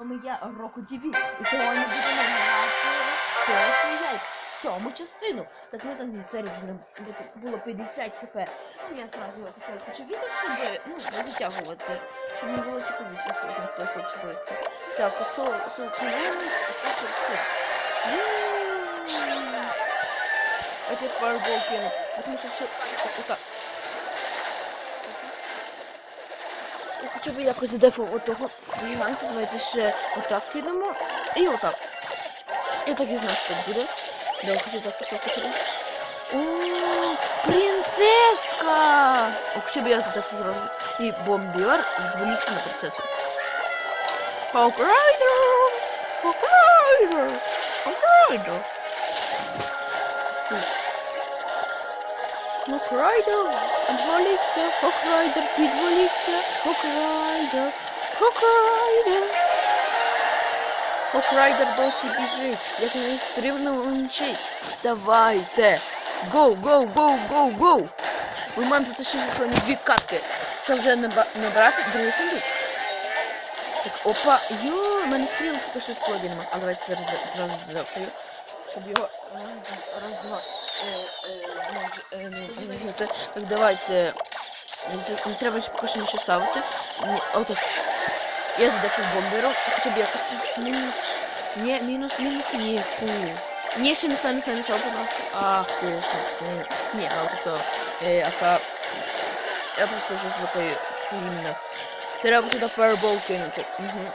вами я Року ТВ. І сьогодні будемо грати сьому частину. Так ми там зі серії вже було 50 хп. Ну я зразу хотіла хочу відео, щоб ну, не затягувати. Щоб не було цікавіше потім, хто хоче дивитися. Так, со, со, клеєнець, пока все, все. Это фаербол кину, потому что все, вот так. Хоча б якось задефав отого гіганта, давайте ще отак кинемо. І отак. Я так і знав, що так буде. Да, хочу так поставити. О, принцеска! О, хоча б я задефав зразу. І бомбер відволікся на принцесу. Хокрайдер! Хокрайдер! Хокрайдер! Хокрайдер! Відволікся! Хокрайдер! Відволікся! Хокрайдер! Хокрайдер! Хокрайдер досі біжить, як не стрімно мчить. Давайте! Гоу, гоу, гоу, гоу, гоу! Ми маємо затащити сьогодні дві катки, щоб вже набрати другий сундук. Так, опа, йо, мене стріли поки що в нема. А давайте зараз зразу додаваю, щоб його раз, Е, е, е, не- не знати. Так, давайте. Не- Не треба поки що нічого ставити. Отак. Я задефив бомбером, хоча б якось мінус. Ні, мінус, мінус, ні. Ні, ще не став, не став, не будь ласка. Ах ти ж, Максим. Ні, а от то, ака. Я просто вже звикаю по іменах. Треба туди фаербол кинути. Угу.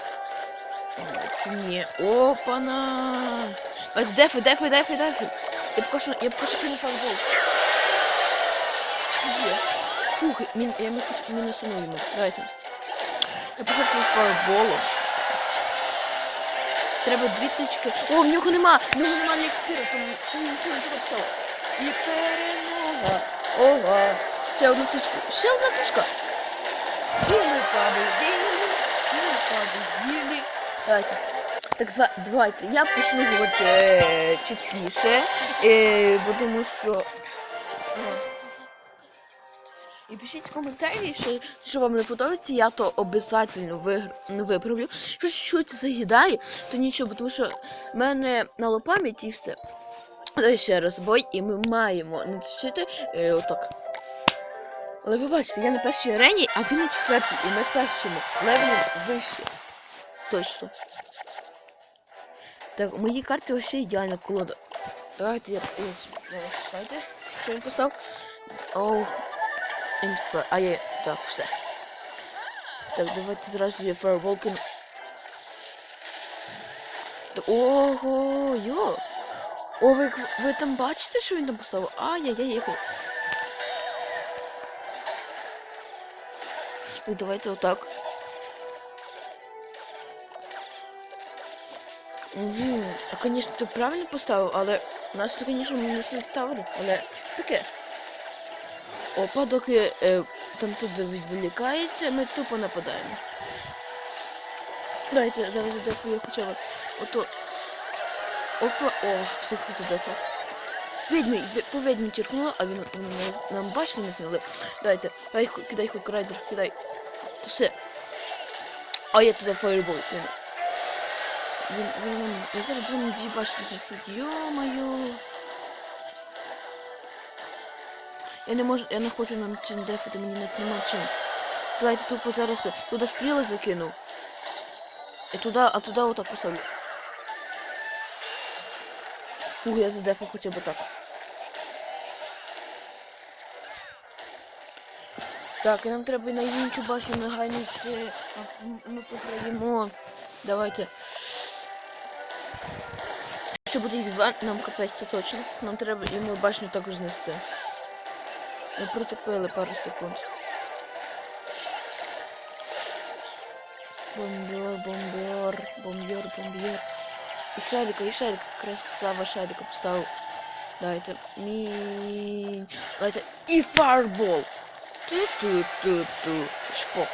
Чи ні? Опана! Давайте дефи, дефи, дефи, дефи. Я поки що, я поки що кину фаербол. Є. Фух, мін, я мі- мінусану йому. Давайте. Я пожертвую фаерболов. Треба дві тички. О, в нього нема! В нього нема еліксира, тому нічого не написав. І перемога. Ова. Ще одну тичку. Ще одна тичка. І ми победили. І ми победили. Давайте. Так зва... давайте. Я почну говорити е, чіткіше. Е, бо тому що. е, і пишіть в коментарі, що, що вам не подобається, я то обов'язково вигр... ну, виправлю. Що щось загідає, то нічого, тому що в мене на пам'яті і все. Але ще раз бой, і ми маємо навчити е, отак. Але ви бачите, я на першій арені, а він на четвертій, і ми кращимо. Левелем вище. Точно. Так, у моїй карти вообще ідеальна колода. Давайте я. я- Чекайте. Що він постав? Оу. Інфра. А є. Так, все. Так, давайте зразу я. Та- Ого, йо. О, ви, ви там бачите, що він там поставив? Ай-яй-яй, яй Так, давайте отак. Угу. А, конечно, ти правильно поставив, але у нас, звісно, мінусні таври, але це таке. Опа, доки е, там туди відволікається, ми тупо нападаємо. Давайте зараз задефую хоча б ото. Опа, о, всіх задефав. Відьмі, по відьмі черкнула, а він, він нам башню не зняли. Давайте, давай, кидай хукрайдер, кидай. То все. А я туди фаербол кину. Він нам, я зараз дві на дві башні знесуть. Йо-моє. Я не можу, я не хочу нам цим дефити, мені навіть нема чим. Давайте тупо зараз туди стріли закину. І туди, а туди отак поставлю. Ух, я задефав хоча б так. Так, і нам треба на іншу башню негайно йти. м- Ми програємо. Давайте. Якщо буде їх звати, нам капець, то точно. Нам треба йому башню також знести. Ми протопили пару секунд. Бомбер, бомбер, бомбер, бомбер. І шарика, і шарика. Красава шарика поставив. Давайте. Мі... Давайте. І фарбол. Ту-ту-ту-ту. Шпок.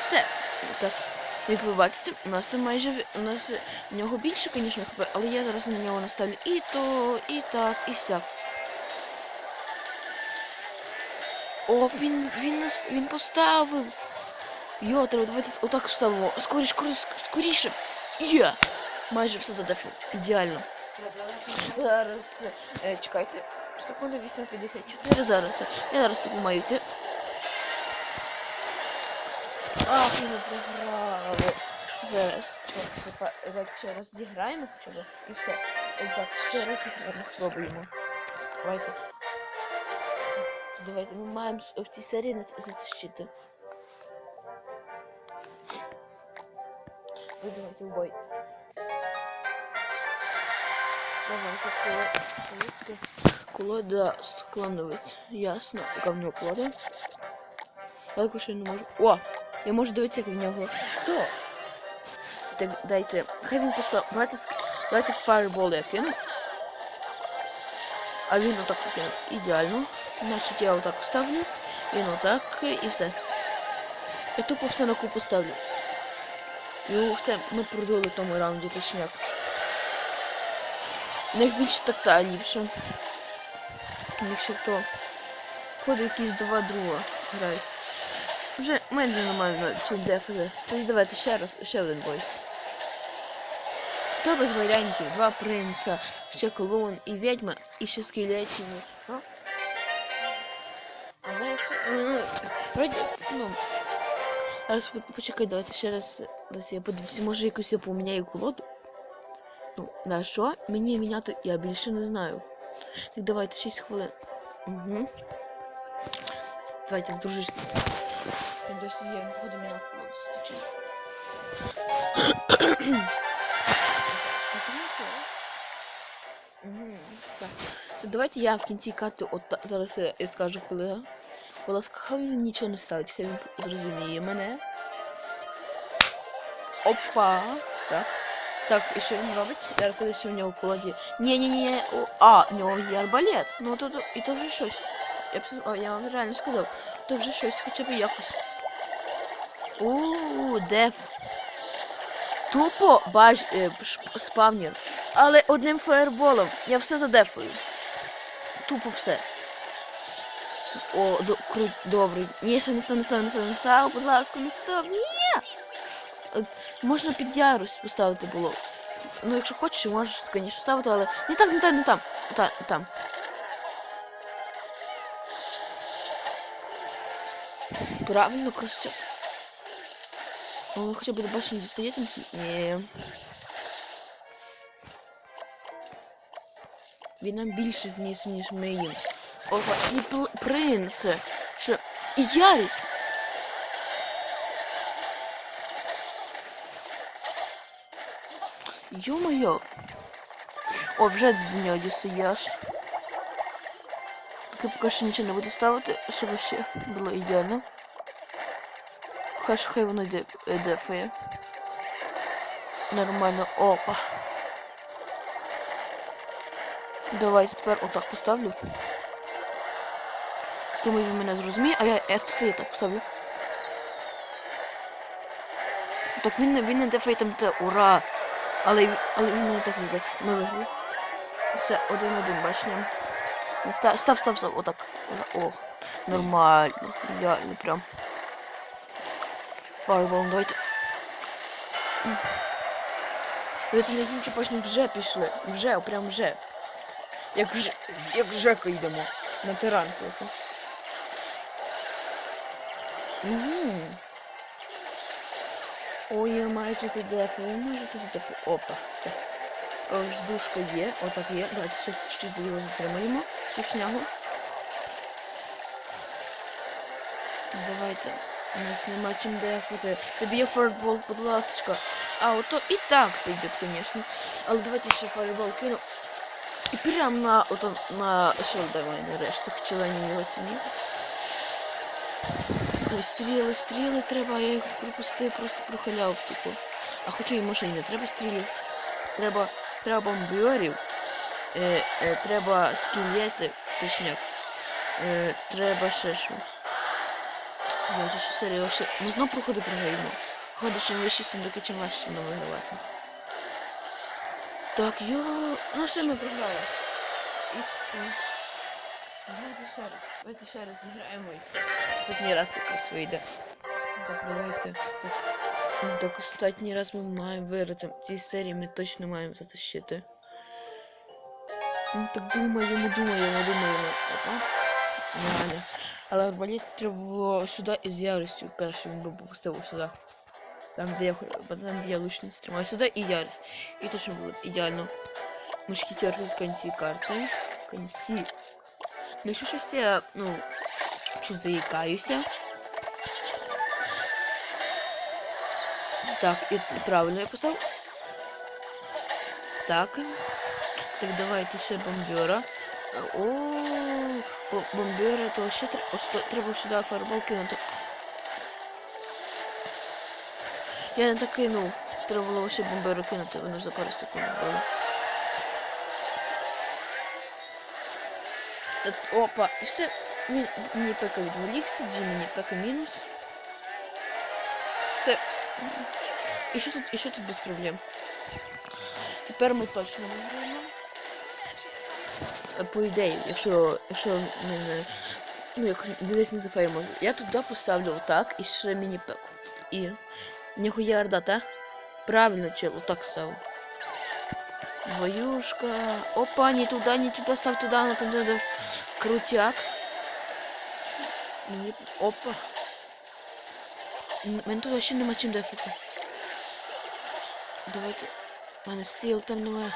Все. Так. Як ви бачите, у нас там майже у нас в нього більше, звісно, хп, але я зараз на нього наставлю і то, і так, і сяк. О, він, він нас, він поставив. Йо, треба давайте отак вставимо. Скоріш, скоріш, скоріше. Є! Майже все задефив. Ідеально. Зараз. Е, чекайте. Секунду 8.54 зараз. Я зараз типу маю йти. Ах, ми програли. Зараз. Ще раз зіграємо хоча б. І все. Так, ще раз зіграємо, спробуємо. Давайте. Давайте, ми маємо в цій серії затащити. І давайте в бой. Давайте коло... Колоцьке. Колода склановець. Ясно. Нього колода? Так ще не можу. О! Я можу дивитися, в нього. То. Так, дайте. Хай він постав. Давайте. Давайте фаербол я кину. А він отак покинув. Ідеально. Значить я отак ставлю. Він отак і все. Я тупо все на купу ставлю. І все, ми продули в тому раунді точняк. У них більш такта ліпше. Якщо то. Ходи якісь два друга грають. Вже майже нормально всі дефили. Тоді давайте ще раз, ще один бой. Хто без варіантів? Два принца, ще колон і відьма, і ще скелетів. Ну. А зараз. е, Ну, вроді, ну. Зараз почекай, давайте ще раз. Я подивлюся, може якусь я поміняю колоду. Ну, на що? Мені міняти я більше не знаю. Так давайте 6 хвилин. Угу. Давайте вдружись. Він досі є, походу колоду, стучись. Мгм, Так. То давайте я в кінці карти от зараз я, я скажу, коли. я. Будь ласка, хай він нічого не ставить, хай він зрозуміє мене. Опа. Так. Так, і що він робить? Зараз кудись у нього в колоді. ні ні ні А, у нього є арбалет. Ну то і то вже щось. Я б я вам реально сказав. То вже щось, хоча б якось. У, деф. Тупо бач е, спавнер. Але одним фаерболом я все задефую. Тупо все. О, до, крут, добре. Ні, ще не став, не став, не став, не став, будь ласка, не став. Ні. Е, Можна під ярусь поставити було. Ну, якщо хочеш, можеш, звісно, ставити, але. Не так, не так, не там. Та, там. Правильно, Костя. Ну, хоча б до башні дістає там. Ні. Він нам більше зніс, ніж ми їм. Ова, і пл- принц. Що? І Яріс. Йо-моє. О, вже до нього дістаєш. Таки поки що нічого не буду ставити, щоб ще було ідеально. Ж хай воно дефає. Нормально. Опа. Давайте тепер отак поставлю. Думаю, він мене зрозуміє, а я, я тут і так поставлю. Так він, не- він не дефає там те, ура! Але, але він не так не деф. Ми виграли. Все, один-один, бачимо. Став, став, став, став, отак. О, нормально, ідеально прям. Фаербол, давайте. На кінчу почнемо вже пішли. Вже, прям вже. Як, ж, як Жека йдемо. На тиран типу. Ой, я майже задефую, я майже тут задефую. Опа, все. Ждушка є, отак є. Давайте ще чуть-чуть його затримаємо. Тушнягу. Давайте. Нас нема чим дефати. Тобі є фаербол, будь ласочка. А, ото і так сидять, звісно. Але давайте ще фаербол кину. І прям на ото на що давай нарешті членів його сім'ї. Стріли, стріли треба, я їх пропустив, просто прохиляв тупо. А хоча і може і не треба стрілів. Треба, треба бомбьорів, е, е, треба скелети, точняк. Е, треба ще що. Я вже серію. Ми знов проходи програємо. Ходить, чим вищі сундуки, чим важче нам вигравати. Так, йо. Ну все ми програли. І... Давайте ще раз. Давайте ще раз зіграємо і Тут не раз якось вийде. Так, давайте. Так. Ну, Так останній раз ми маємо виграти. Цій серії ми точно маємо затащити. Ну так думаємо, думаємо, думаємо. Опа. Реально. Але арбалет треба було сюди із яростю. Краще він би поставив сюди. Там, де я хо- там, де я лучниць тримаю. Сюди і ярость. І точно було б ідеально. Мушкетер в кінці карти. В кінці. Ну, якщо щось я, ну, щось заїкаюся. Так, і т- правильно я поставив. Так. Так, давайте ще бомбера. О, бо- бомбера, то ще треба, сюди фаербол кинути. Я не так кинув. Треба було ще бомберу кинути, воно за пару секунд було. Опа, і все. Мі- Мені пека відволікся, дві мені пека мінус. Це. І що тут, і що тут без проблем? Тепер ми точно виграємо. По ідеї, якщо, якщо ми не. Ну, якось десь не зафаємо. Я туди поставлю отак і ще міні-пеку. І. Ніхуя орда, та? Правильно, чел, отак ставив. Двоюшка. Опа, не туда, не туда, став туда, на там надо крутяк. Мені... Опа. М- Мене тут ще нема чим дефати. Давайте. У мене стіл там немає.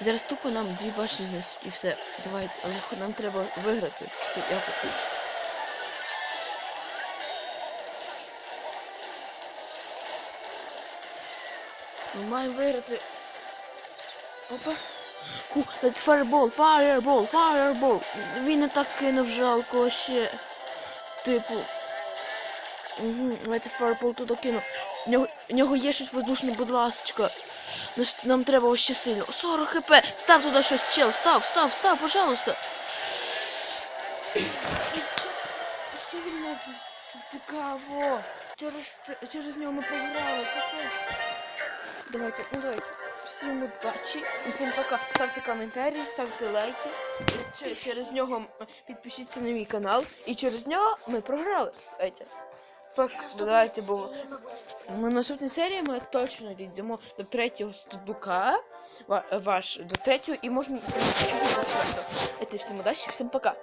Зараз тупо нам дві башні знесуть і все. Давайте, але нам треба виграти. Я поки. Ми маємо виграти. Опа. Це фаербол, фаербол, фаербол. Він не так кинув жалко ще. Типу. Угу, давайте фаербол туди кинув. В нього, в нього є щось воздушне, будь ласочка. Нас- Нам треба ще сильно. 40 хп. Став туди щось, чел, став, став, став, пожалуйста. Цікаво. Через, через нього ми програли, капець. Давайте, ну давайте. Всім удачі. Всім пока. Ставте коментарі, ставте лайки. Через нього підпишіться на мій канал. І через нього ми програли. Давайте. Пока. Давайте, бо ми наступній серії ми точно дійдемо до третього студука. Ваш до третього і можна до четвертого. Це всім удачі, всім пока.